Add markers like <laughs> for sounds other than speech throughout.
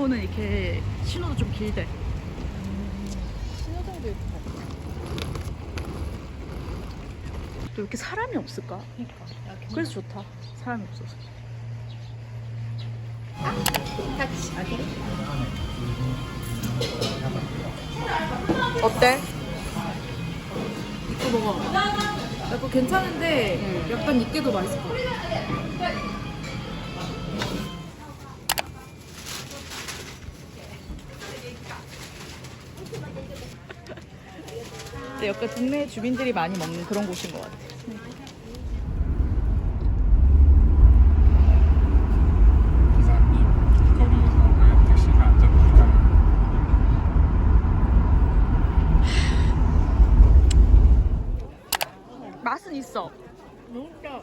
일본은 이렇게 신호도 좀 길대. 신호등도 예뻐. 또 이렇게 사람이 없을까? 그러니까. 야, 괜찮아. 그래서 좋다. 사람이 없어서. 어때? 이거 먹어. 약간 괜찮은데 약간 더 맛있을 것 같아. 근데 약간 동네 주민들이 많이 먹는 그런 곳인 것 같아. 기사님, 거기에서 왜 택시가 안 잡힐까요? 맛은 있어.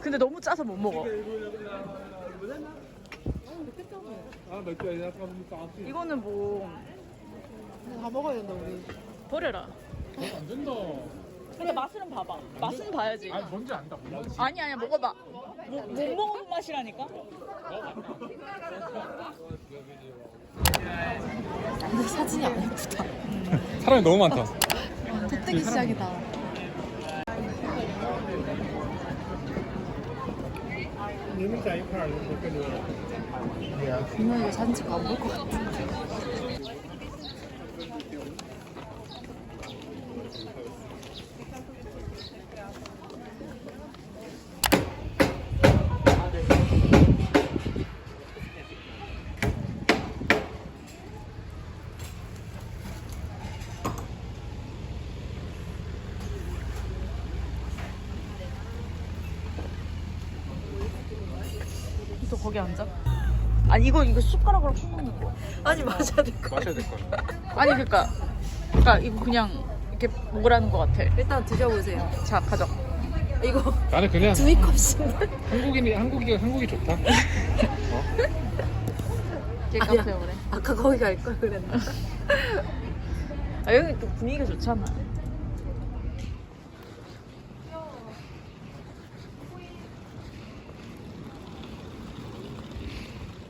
근데 너무 짜서 못 먹어. 이거는 뭐 다 먹어야 된다 우리. 버려라. 안 된다. 근데 맛은 봐봐. 맛은 봐야지. 아니 뭔지 안다. 뭔지. 아니 아니야 먹어봐. 뭐, 못 먹은 맛이라니까. 근데 사진이 안 예쁘다. 사람이 너무 많다. 덧대기 시작이다. 분명 이거 사진 찍고 안볼 것 같아. 또 거기 앉아. 아니 이거 이거 숟가락으로 푹 먹는 거. 아니 맞아야 될 거. 마셔야 될 거야. 아니 그러니까 그러니까 이거 그냥 이렇게 먹으라는 것 같아. 일단 드셔보세요. 자 가져. 이거 나는 그냥 두이 컵인데. 한국인이 한국이 한국이 좋다. 개 아니야. 카페 그래. 아까 거기 갈 걸 그랬나? 아 여기 또 분위기가 좋잖아.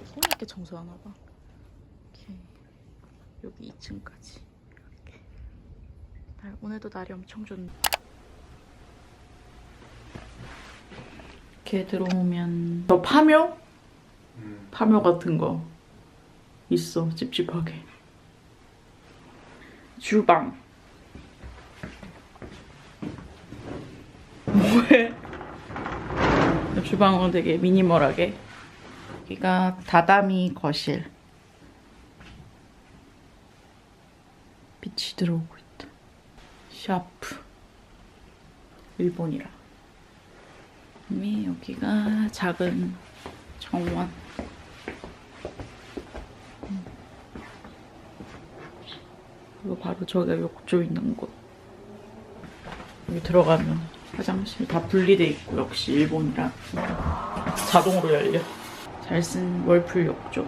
손 이렇게 청소하나 봐. 이렇게 여기 2층까지 이렇게. 날 오늘도 날이 엄청 좋네. 이렇게 들어오면 저 파묘? 파묘 같은 거 있어 찝찝하게. 주방. 뭐해? 주방은 되게 미니멀하게. 여기가 다다미 거실. 빛이 들어오고 있다. 샤프. 일본이라. 그다음에 여기가 작은 정원. 그리고 바로 저기가 욕조 있는 곳. 여기 들어가면 화장실 다 분리돼 있고 역시 일본이라 자동으로 열려. 잘쓴 월풀 욕조.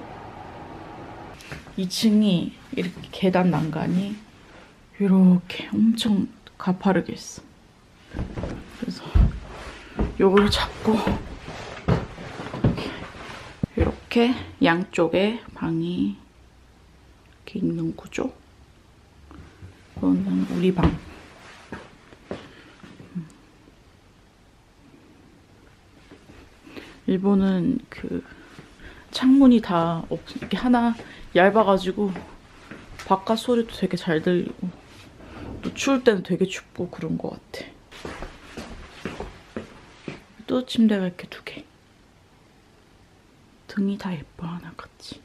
2층이 이렇게 계단 난간이 이렇게 엄청 가파르게 있어. 그래서 요걸 잡고 이렇게 양쪽에 방이 이렇게 있는 구조. 이거는 우리 방. 음. 일본은 그 창문이 다 없, 이렇게 하나 얇아가지고 바깥 소리도 되게 잘 들리고 또 추울 때는 되게 춥고 그런 것 같아. 또 침대가 이렇게 두 개. 등이 다 예뻐 하나같이.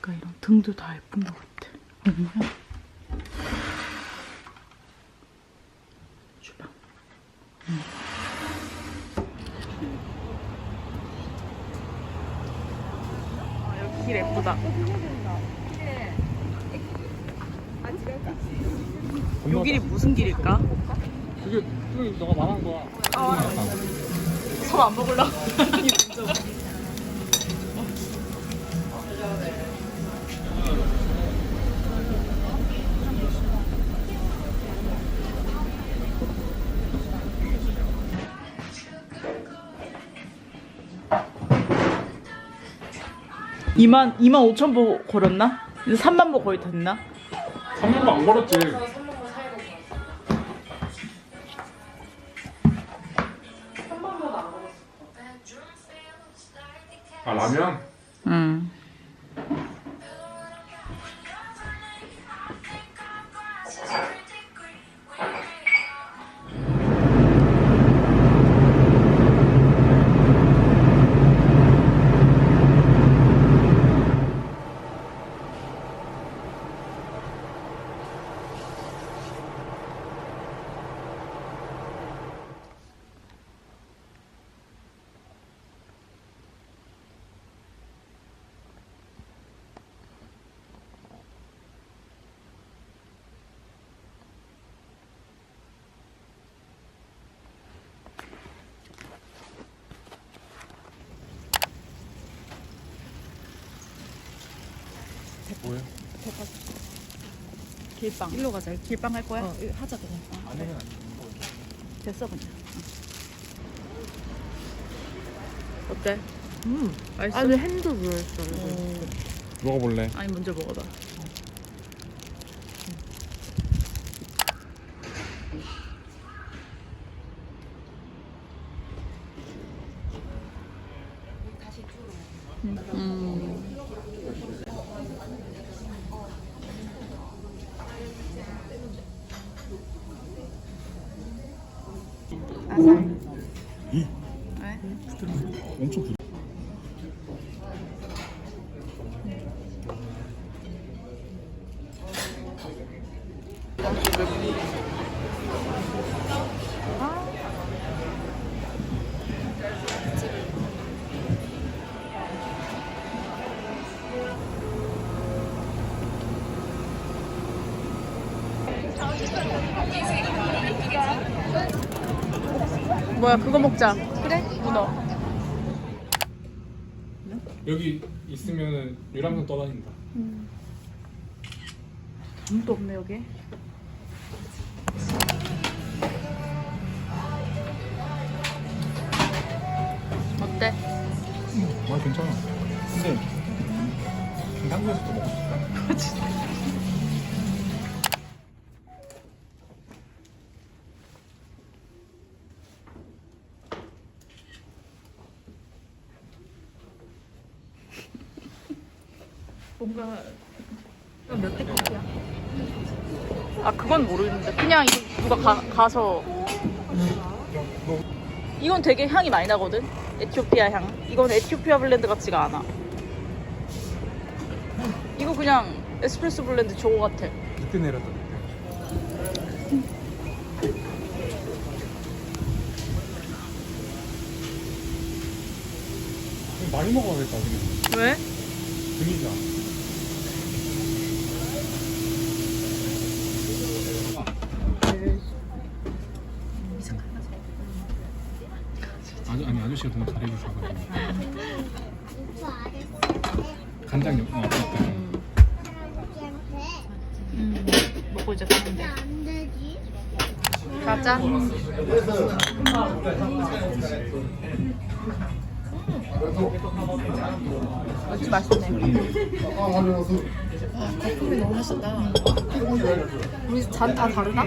그러니까 이런 등도 다 예쁜 것 같아. 음. 주방. 음. 아, 여기 길 예쁘다. 요 길이 무슨 길일까? 그게 그게 너가 말한 거야. 서안 먹을라. <laughs> 2만 2만 5천 보 걸었나? 이제 3만 보 거의 됐나? 3년도 안 걸었지. 뭐야? 길빵. 일로 가자. 길빵 할 거야? 어, 하자 그냥. 안 해면 안 돼. 됐어 그냥. 어때? 음. 맛있어? 아니 핸드 그랬어. 먹어볼래? 아니 먼저 먹어봐. 음. 뭐야 그거 먹자. 그래? 문어. 여기 있으면 유람선 떠다닌다. 아무도 없네 여기. 어때? 아 괜찮아. 근데 한국에서도 싶다. 뭔가 몇대 커피야? 아 그건 모르겠는데 그냥 이거 누가 가, 가서 이건 되게 향이 많이 나거든 에티오피아 향 이건 에티오피아 블렌드 같지가 않아 이거 그냥 에스프레소 블렌드 저거 같아 내렸다 늦게. 이거 많이 먹어야겠다 그냥. 왜? 등이잖아. 아저씨가 너무 잘해주셔가지고 간장 어 맞다 음, 먹고 이제 돼. 가자. 맛이 맛있네 커피 너무 맛있다. 우리 잔 다 다르나?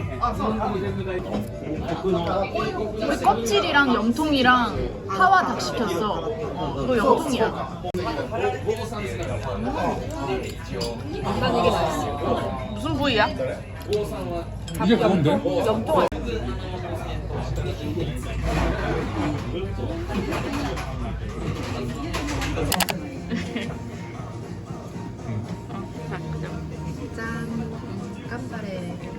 우리 껍질이랑 염통이랑 파와 닭 시켰어. 이거 염통이야. 난 이게 맛있어. 무슨 부위야? 이게 그건데? 염통. 깜빠레.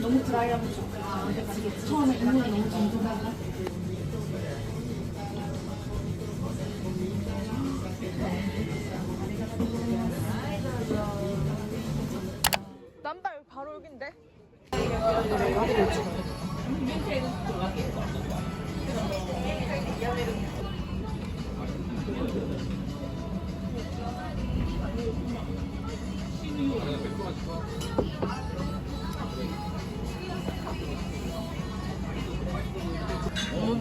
너무 드라이하면 좋겠다 아, 처음에 인물이 너무 정돈하고 남발 바로 여긴데?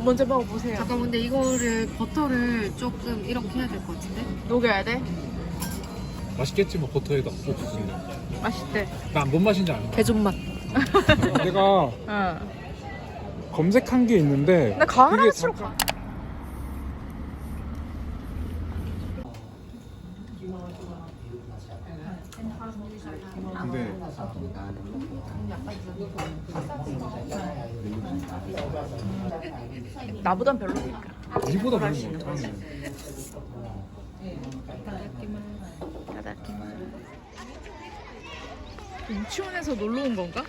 먼저 먹어보세요. 잠깐 근데 이거를 버터를 조금 이렇게 해야 될 것 같은데? 녹여야 돼? 맛있겠지 뭐 버터에다 옥수수인데. 맛있대. 난뭔 맛인지 알아. 개존맛. 내가 응. 검색한 게 있는데. 나 그게 싫어. 잠깐- 근데 나보단 별로니까. 이보다 별로 못하는데. 인치원에서 놀러 온 건가?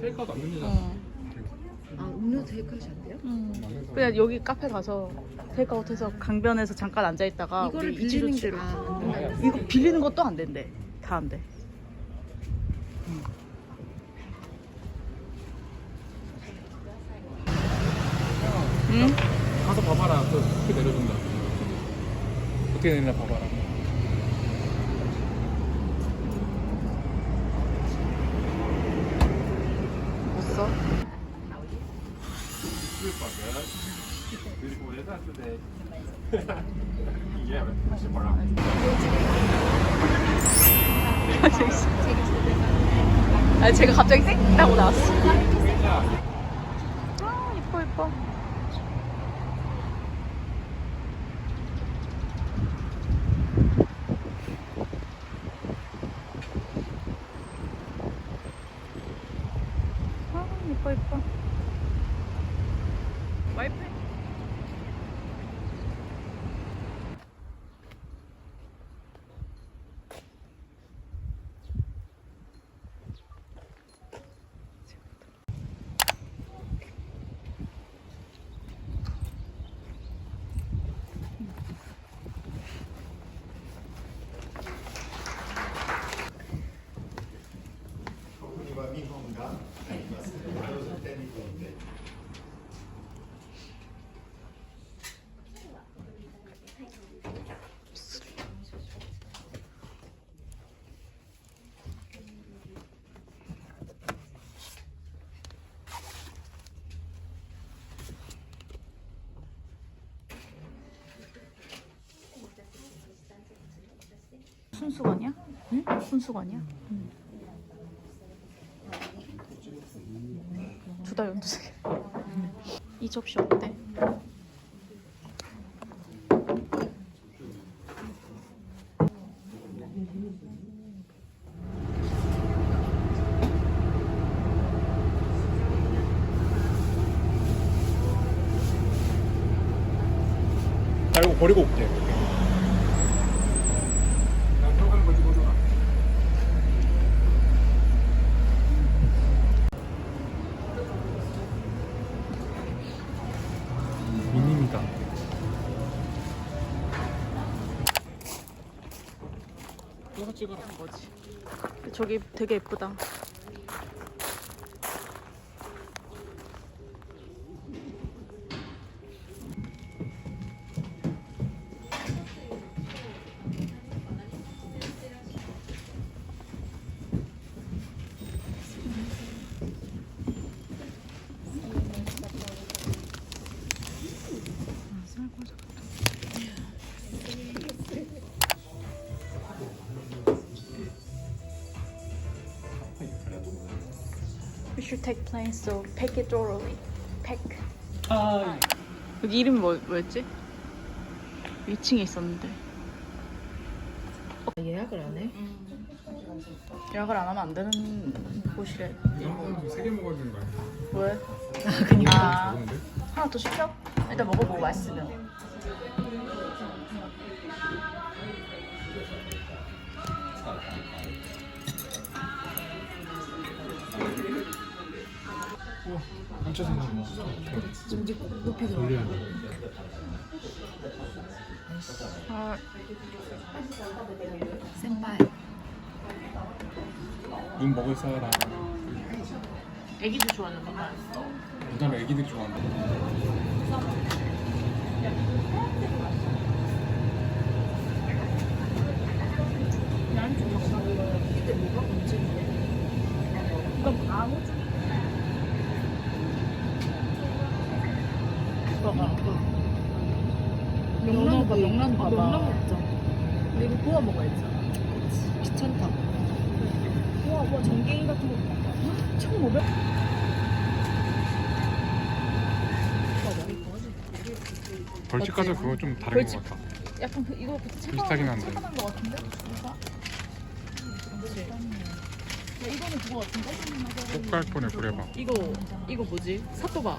테이크아웃 안 된대잖아. 어. 아 음료 테이크아웃이 안 돼요? 그냥 여기 카페 가서 테이크아웃해서 강변에서 잠깐 앉아 있다가 이거를 빌리는 게 치러. 아, 안 된다고? 이거 빌리는 것도 안 된대. 다 안 돼. 응? 가서 봐봐라. 그 어떻게 내려준다. 어떻게 내리나 봐봐라. 아 제가 갑자기 쌩 하고 나왔어. 아 이뻐 이뻐. 아 이뻐 이뻐. 와이파이. 순수건이야? 응? 순수건이야? 응. 두달 연두색. 이 접시 어때? 버리고 올게. 되게 예쁘다. We should take planes, so pack it thoroughly. Pack. 아 여기 이름이 뭐, 뭐였지? 2층에 있었는데. 예약을 안 해? 예약을 안 하면 안 되는 곳이래. 이거 세개 먹어야 되는 거 아니야? 왜? 아, 먹는데? 하나 더 시켜? 일단 먹어보고 맛있으면. 한자 생각 좀 이제 높이 들어. 돼. 센파이. 눈 먹을 사람. 애기들 좋아하는 거. 그다음에 애기들이 좋아한다. 명란 봐, 명란 봐. 명란 먹자. 근데 이거 구워 먹어야지. 귀찮다. 우와, 우와, 전갱이 같은 거. 1,500? 벌칙 가서 그거 좀 다른 벌칙. 것 같다. 약간 그, 이거 그 비슷하긴 한데. 차가운 거 같은데? 뭔가? 그치. 야, 이거는 그거 같은데? 꽃갈콘에 그래봐. 이거 이거 뭐지? 사또바.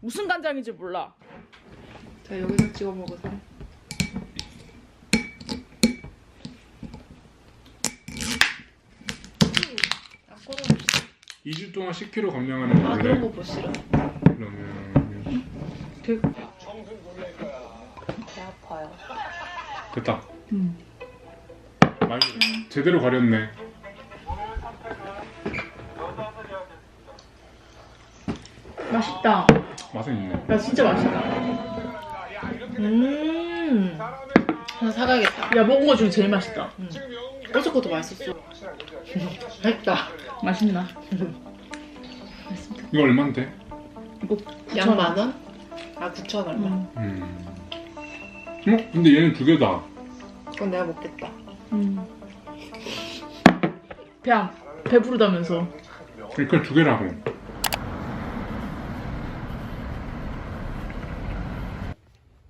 무슨 간장인지 몰라. 자 여기서 찍어 먹으세요. 2주 동안 10kg 감량하는 거 아 그런 거 보시라. 그러면 되게 됐다. 음. 많이 제대로 가렸네. 맛있다. 맛은 있네. 야 진짜 맛있다. 음. 하나 사가야겠다. 야 먹은 거 중에 제일 맛있다. 어제 것도 맛있었어. <laughs> 맛있다. 맛있나? 이거 얼마인데? 이거 양만 원? 아 9천 얼마? 음. 음. 어? 근데 얘는 두 개다. 그건 내가 먹겠다. 음. 그냥 배부르다면서. 그러니까 두 개라고.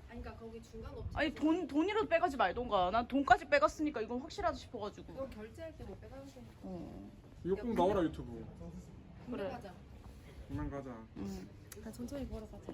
그러니까 거기 중간 업 아니 돈 돈이라도 빼가지 말던가. 난 돈까지 빼갔으니까 이건 확실하다 싶어가지고. 이거 결제할 때 못 빼가는 거. 어. 이거 꼭 나와라 유튜브. 그래. 가자. 그만 가자. 일단 천천히 걸어가자.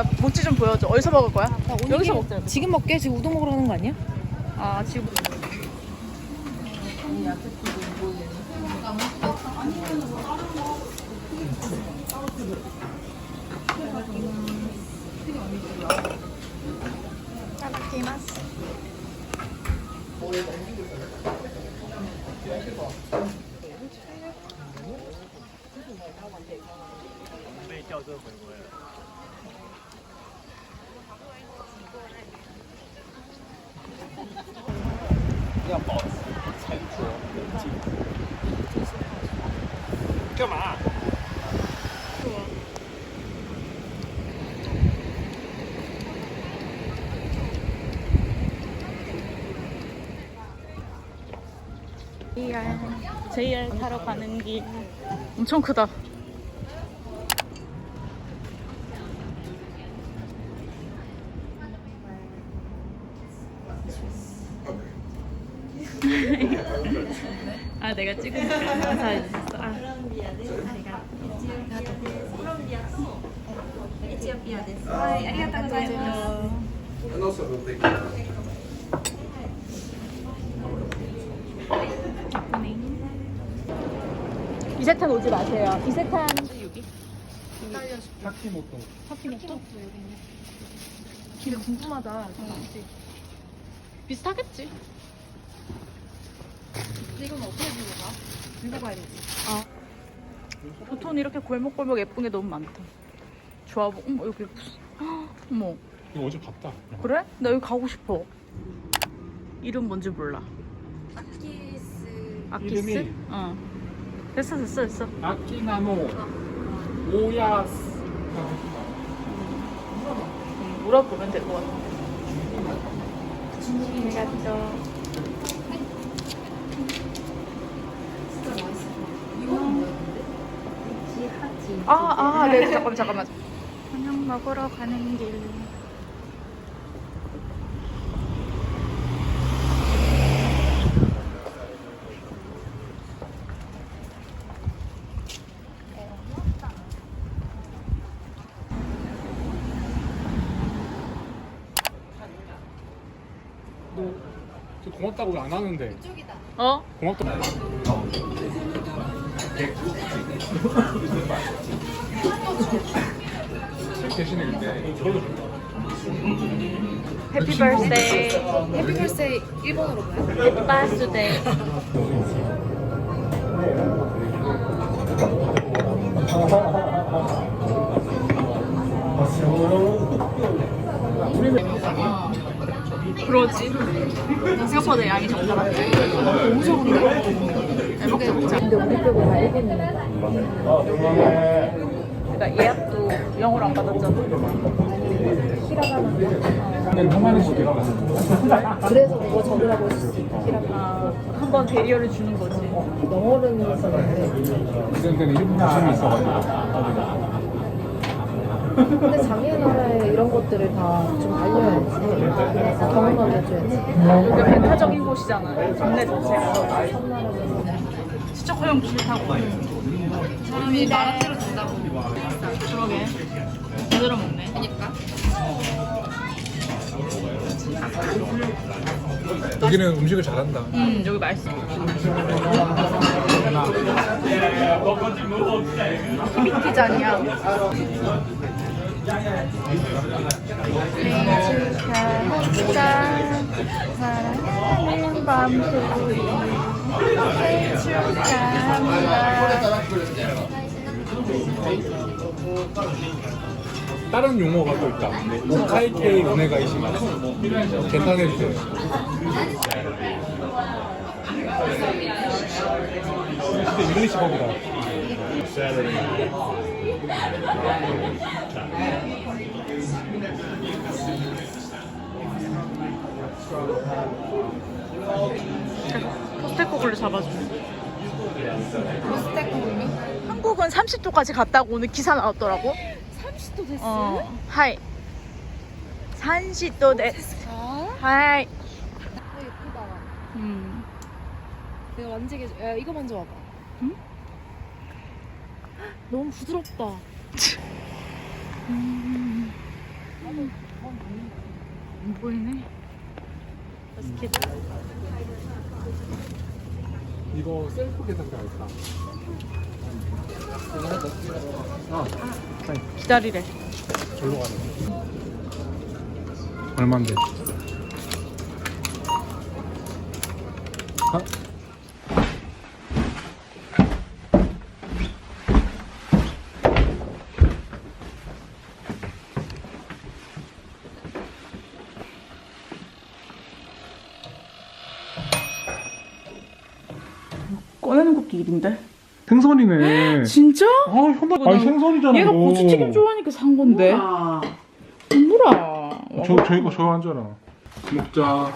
아, 모찌 좀 보여줘. 어디서 먹을 거야? 여기서 먹자. 지금 먹게? 지금 우동 먹으러 가는 거 아니야? 아 지금. JR JR 타러 가는 길 엄청 크다. 내가 찍으니까 감사해줬어. 아. 이세탄 오지 마세요. 이세탄 여기. 타키모토. 되게 궁금하다. 비슷하겠지. 근데 이건 어떻게 들고 가? 들고 가야 되지. 보통 이렇게 골목골목 예쁜 게 너무 많다. 좋아 보. 어머 여기 무슨? 어머 이거 어제 봤다. 그래? 나 여기 가고 싶어. 이름 뭔지 몰라. 아키스. 아키스? 이름이? 어. 됐어 됐어 됐어. 아키나노 오야스. 음, 물어보면 될 것 같아. 해갔죠. 아, 아, 네, 잠깐만, 잠깐만. 저녁 먹으러 가는 길. 왜안 하는데. 어? 고맙다고. 책 대신에 근데 저걸로. 해피 버스데이. 해피 벌스데이 일본어로 뭐야? 해피 버스데이. 그러지. 생각보다 양이 적잖아. 너무 적은데? 근데 우리 다. 그러니까 예약도 영어로 안 받았잖아. 시기라. 그래서 그거 적으라고 했었어. 아, 한번 대리어를 주는 거지. 영어로는 썼는데. 이전에는 일본 지점이 있어가지고. 근데 장애나라에 이런 것들을 다 좀 알려야지. 경험을 해줘야지. 여기 배타적인 곳이잖아. 동네 자체가. 섬나라에서. 진짜 허용 싫다고. 사람이 마라테로 준다고. 그러게. 제대로 먹네. 그니까. 여기는 음식을 잘한다. 음, 여기 맛있어. 피자냐? 다른 용어가 또 있다. 오카이케이 오네가이시마. 때. 진짜 잉글리시 법이다. 포스테코글로 잡아주네. 한국은 30도까지 갔다고 오늘 기사 나왔더라고. 30도 됐어? 어, 하이. 30도 데스. 하이. 아, 예쁘다. 음. 내가 만지게 해줘. 야, 이거 만져봐봐. 응? 너무 부드럽다. 음. 안 보이네. 맛있겠다. 이거 셀프 계산기 있다. 아, 기다리래. 절로 가네. 얼만데? 아? 일인데. 생선이네. <laughs> 진짜? 아, 현발. 아니 생선이잖아. 얘가 이거. 고추튀김 좋아하니까 산 건데. 뭐라? 저 저희가 저 앉아라. 먹자.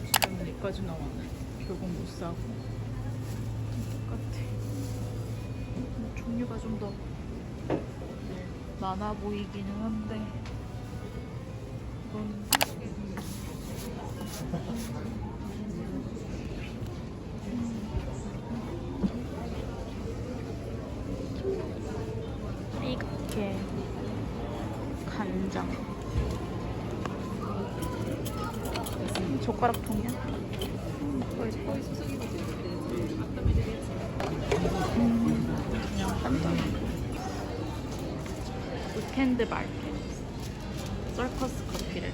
순두부찌 때문에 여기까지 나왔네. 결국 못 사고. 똑같아. 뭐 종류가 좀 더 많아 보이기는 한데 캔드 마켓 썰커스 커피를